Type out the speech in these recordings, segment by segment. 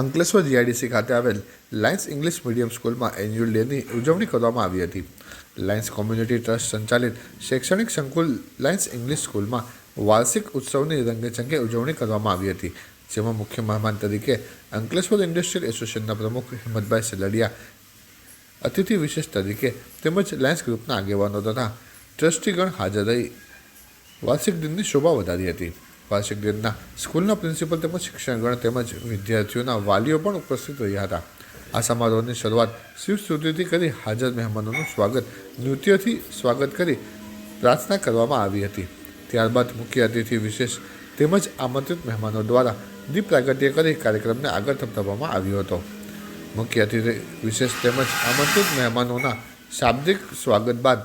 Ankleshwar GIDC ખાતે આવેલ Lions English medium સ્કૂલમાં એન્યુઅલ ડેની ઉજવણી કરવામાં આવી હતી. લાયન્સ કોમ્યુનિટી ટ્રસ્ટ સંચાલિત શૈક્ષણિક સંકુલ લાયન્સ ઇંગ્લિશ સ્કૂલમાં વાર્ષિક ઉત્સવની રંગેચંગે ઉજવણી કરવામાં આવી હતી, જેમાં મુખ્ય મહેમાન તરીકે અંકલેશ્વર ઇન્ડસ્ટ્રીયલ એસોસિએશનના પ્રમુખ હિંમતભાઈ સલડિયા, અતિથિ વિશેષ તરીકે તેમજ લાયન્સ ગ્રુપના આગેવાનો તથા ટ્રસ્ટીગણ હાજર રહી. વાર્ષિક દિનની શોભા વધારી હતી. વાર્ષિક દિનના સ્કૂલના પ્રિન્સિપલ તેમજ શિક્ષણગણ તેમજ વિદ્યાર્થીઓના વાલીઓ પણ ઉપસ્થિત રહ્યા હતા. આ સમારોહની શરૂઆત શિવ સ્તુતિથી કરી હાજર મહેમાનોનું સ્વાગત, નૃત્યથી સ્વાગત કરી પ્રાર્થના કરવામાં આવી હતી. ત્યારબાદ મુખ્ય અતિથિ વિશેષ તેમજ આમંત્રિત મહેમાનો દ્વારા દીપ પ્રાગટ્ય કરી કાર્યક્રમને આગળ ધપધપવામાં આવ્યો હતો. મુખ્ય અતિથિ વિશેષ તેમજ આમંત્રિત મહેમાનોના શાબ્દિક સ્વાગત બાદ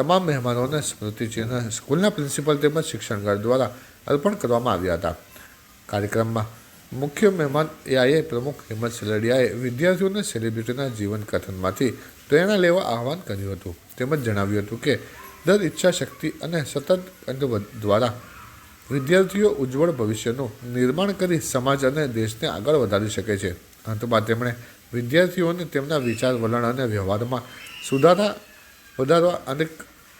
તમામ મહેમાનોને સ્મૃતિચિહ્ન સ્કૂલના પ્રિન્સિપલ તેમજ શિક્ષણગાર દ્વારા અર્પણ કરવામાં આવ્યા હતા. કાર્યક્રમમાં મુખ્ય મહેમાન એઆઈએ પ્રમુખ હિંમત સલડિયાએ વિદ્યાર્થીઓને સેલિબ્રિટીના જીવન કથનમાંથી પ્રેરણા લેવા આહવાન કર્યું હતું. તેમજ જણાવ્યું હતું કે, દર ઈચ્છા શક્તિ અને સતત દ્વારા વિદ્યાર્થીઓ ઉજ્જવળ ભવિષ્યનું નિર્માણ કરી સમાજ અને દેશને આગળ વધારી શકે છે. અંતમાં તેમણે વિદ્યાર્થીઓને તેમના વિચાર વલણ અને વ્યવહારમાં સુધારા વધારવા અને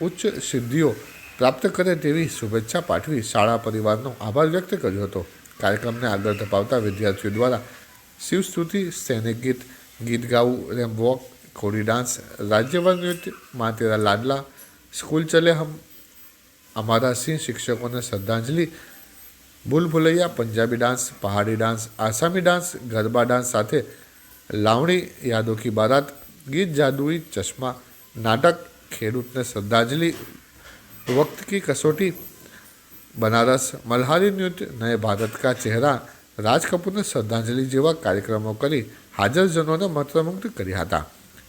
ઉચ્ચ સિદ્ધિઓ પ્રાપ્ત કરે તેવી શુભેચ્છા પાઠવી શાળા પરિવારનો આભાર વ્યક્ત કર્યો હતો. કાર્યક્રમને આગળ ધપાવતા વિદ્યાર્થીઓ દ્વારા શિવસ્તુતિ, સૈનિક ગીત ગીત ગાવું રેમ વોક કોળી ડાન્સ રાજ્યવાર નૃત્ય મા તેરા લાડલા, સ્કૂલ ચલે હમ, અમારા સિંહ શિક્ષકોને શ્રદ્ધાંજલિ, Bhool Bhulaiyaa, Punjabi dance, Pahadi dance, Assami dance, Garba dance સાથે લાવણી યાદો કી બારાત, ગીત જાદુઈ, ચશ્મા, નાટક ખેડૂતને શ્રદ્ધાંજલિ વક્ત કી કસોટી બનારસ મલ્હારી નૃત્ય નય ભારત કા ચહેરા. રાજ કપૂરને શ્રદ્ધાંજલિ જેવા કાર્યક્રમો કરી હાજરજનોને મંત્રમુગ્ધ કર્યા હતા.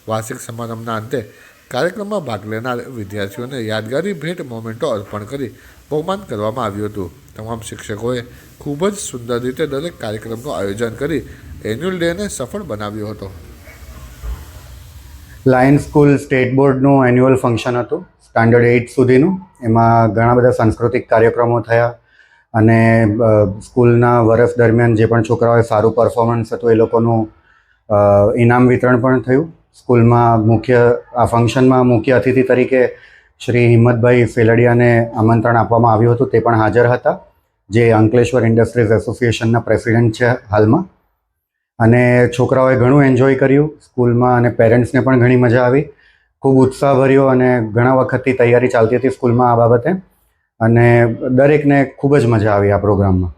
વાર્ષિક સમારંભના અંતે કાર્યક્રમમાં ભાગ લેનાર વિદ્યાર્થીઓને યાદગારી ભેટ, મોમેન્ટો અર્પણ કરી બહુમાન કરવામાં આવ્યું હતું. તમામ શિક્ષકોએ ખૂબ જ સુંદર રીતે દરેક કાર્યક્રમનું આયોજન કરી એન્યુઅલ ડેને સફળ બનાવ્યો હતો. લાયન સ્કૂલ સ્ટેટ બોર્ડનું એન્યુઅલ ફંક્શન હતું સ્ટાન્ડર્ડ એઇટ સુધીનું. એમાં ઘણા બધા સાંસ્કૃતિક કાર્યક્રમો થયા અને સ્કૂલના વર્ષ દરમિયાન જે પણ છોકરાઓએ સારું પરફોર્મન્સ હતું, એ લોકોનું ઇનામ વિતરણ પણ થયું. સ્કૂલમાં મુખ્ય, આ ફંક્શનમાં મુખ્ય અતિથિ તરીકે શ્રી હિંમતભાઈ ફેલડિયાને આમંત્રણ આપવામાં આવ્યું હતું, તે પણ હાજર હતા, જે અંકલેશ્વર ઇન્ડસ્ટ્રીઝ એસોસિએશનના પ્રેસિડેન્ટ છે હાલમાં. અને છોકરાઓએ ઘણું એન્જોય કર્યું સ્કૂલમાં અને પેરેન્ટ્સને પણ ઘણી મજા આવી. ખૂબ ઉત્સાહ ભર્યો અને ઘણા વખતથી તૈયારી ચાલતી હતી સ્કૂલમાં આ બાબતે. અને દરેકને ખૂબ જ મજા આવી આ પ્રોગ્રામમાં